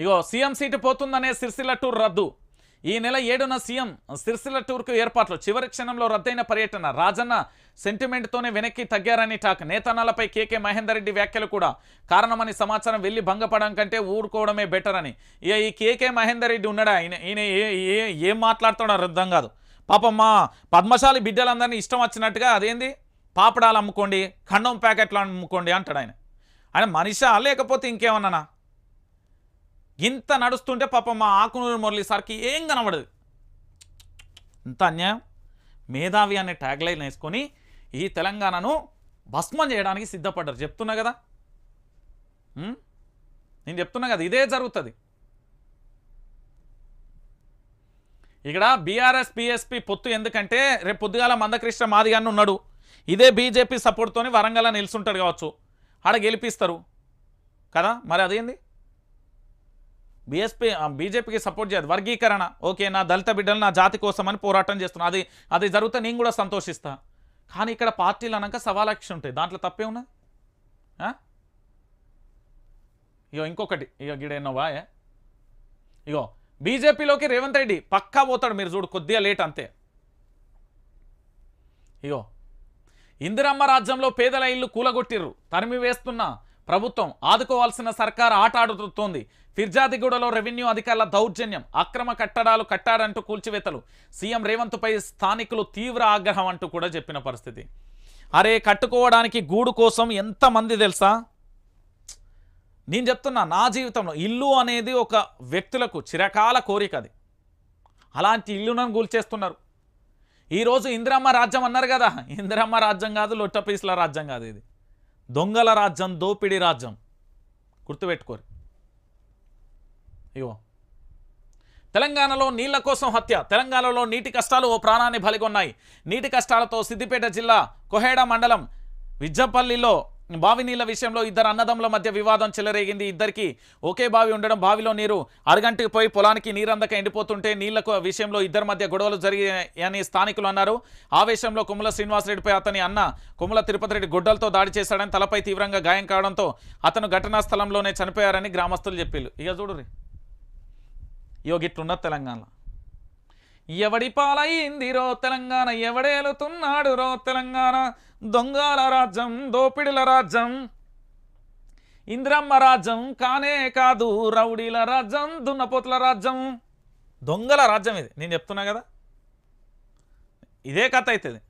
ఇగో CM seat పోతుందనే Sircilla tour రద్దు. ఈ నెల ఏడున సీఎం సిరిసిల్ల టూర్కు ఏర్పాట్లు. చివరి క్షణంలో రద్దయిన పర్యటన. రాజన్న సెంటిమెంట్తోనే వెనక్కి తగ్గారని టాక్. నేతనాలపై కేకే మహేందర్ రెడ్డి వ్యాఖ్యలు కూడా. కారణమని సమాచారం వెళ్ళి భంగపడడం కంటే ఊరుకోవడమే బెటర్ అని ఇక ఈ కేకే మహేందర్ రెడ్డి ఉన్నాడా? ఈయన ఈయన ఏ- ఏ- ఏం మాట్లాడుతాడో అర్థం కాదు. పాపం మా పద్మశాలి బిడ్డలందరినీ ఇష్టం వచ్చినట్టుగా అదేంది? పాపడాలు అమ్ముకోండి ఖండం ప్యాకెట్లు అమ్ముకోండి అంటాడు ఆయన. ఆయన మనిషా? లేకపోతే ఇంకేమన్నానా? ఇంత నడుస్తుంటే పాపం మా ఆకునూరు మురళి సార్కి ఏం కనబడదు. ఇంత అన్యాయం. మేధావి అనే ట్యాగ్లైన్ వేసుకొని ఈ తెలంగాణను భస్మం చేయడానికి సిద్ధపడ్డారు. చెప్తున్నా కదా? నేను చెప్తున్నా కదా ఇదే జరుగుతుంది. ఇక్కడ బీఆర్ఎస్ పిఎస్పి పొత్తు ఎందుకంటే రేపు పొద్దుగాల మందకృష్ణ మాదిగాన్ని ఉన్నాడు. ఇదే బీజేపీ సపోర్ట్తోని వరంగల్ నిలుచుంటాడు కావచ్చు. ఆడ గెలిపిస్తారు. కదా? మరి అదేంది? బీఎస్పీ బీజేపీకి సపోర్ట్ చేయదు. వర్గీకరణ. ఓకే నా దళిత బిడ్డలు నా జాతి కోసమని పోరాటం చేస్తున్నా అది అది జరిగితే నేను కూడా సంతోషిస్తా. కానీ ఇక్కడ పార్టీలు అనక సవాలక్ష ఉంటాయి. దాంట్లో తప్పే ఉన్నది ఇగో ఇంకొకటి. ఇగో గిడేనోవా ఇగో బీజేపీలోకి రేవంత్ రెడ్డి పక్కా పోతాడు మీరు చూడు కొద్దిగా లేట్ అంతే. ఇగో ఇందిరమ్మ రాజ్యంలో పేదల ఇల్లు కూలగొట్టిర్రు. తరిమి వేస్తున్నా. ప్రభుత్వం ఆదుకోవాల్సిన సర్కార్ ఆట ఆడుతోంది. ఫిర్జాదిగూడలో రెవెన్యూ అధికారుల దౌర్జన్యం అక్రమ కట్టడాలు కట్టాడంటూ కూల్చివేతలు. సీఎం రేవంత్పై స్థానికులు తీవ్ర ఆగ్రహం అంటూ కూడా చెప్పిన పరిస్థితి. అరే కట్టుకోవడానికి గూడు కోసం ఎంతమంది తెలుసా? నేను చెప్తున్నా నా జీవితంలో ఇల్లు అనేది ఒక వ్యక్తులకు చిరకాల కోరిక అది. అలాంటి ఇల్లులను కూల్చేస్తున్నారు ఈరోజు ఇందిరమ్మ రాజ్యం అన్నారు కదా ఇందిరమ్మ రాజ్యం కాదు లొట్టపీసుల రాజ్యం కాదు ఇది. దొంగల రాజ్యం దోపిడీ రాజ్యం. గుర్తుపెట్టుకోరు. ఇగో. తెలంగాణలో నీళ్ళ కోసం హత్య తెలంగాణలో నీటి కష్టాలు ఓ ప్రాణాన్ని బలిగొన్నాయి. నీటి కష్టాలతో సిద్దిపేట జిల్లా కొహేడ మండలం విజ్జపల్లిలో బావి నీళ్ళ విషయంలో ఇద్దరు అన్నదమ్ముల మధ్య వివాదం చెలరేగింది. ఇద్దరికి ఒకే బావి ఉండడం బావిలో నీరు అరగంటకి పోయి పొలానికి నీరందక ఎండిపోతుంటే నీళ్ళ విషయంలో ఇద్దరి మధ్య గొడవలు జరిగాయని స్థానికులు అన్నారు. ఆవేశంలో కుమ్మల శ్రీనివాసరెడ్డిపై అతని అన్న కుమ్మల తిరుపతి రెడ్డి గొడ్డలతో దాడి చేశాడని తలపై తీవ్రంగా గాయం కావడంతో అతను ఘటనా స్థలంలోనే చనిపోయారని గ్రామస్తులు చెప్పారు ఇక చూడు ఇగో గిట్లున్నది తెలంగాణ ఎవడి పాలయ్యిందిరో తెలంగాణ ఎవడేలుతున్నాడు రో తెలంగాణ? దొంగల రాజ్యం దోపిడిల రాజ్యం. ఇంద్రమ్మ రాజ్యం కానే కాదు రౌడీల రాజ్యం దున్నపోతుల రాజ్యం. దొంగల రాజ్యం ఇది. నేను చెప్తున్నా కదా? ఇదే కథ అవుతుంది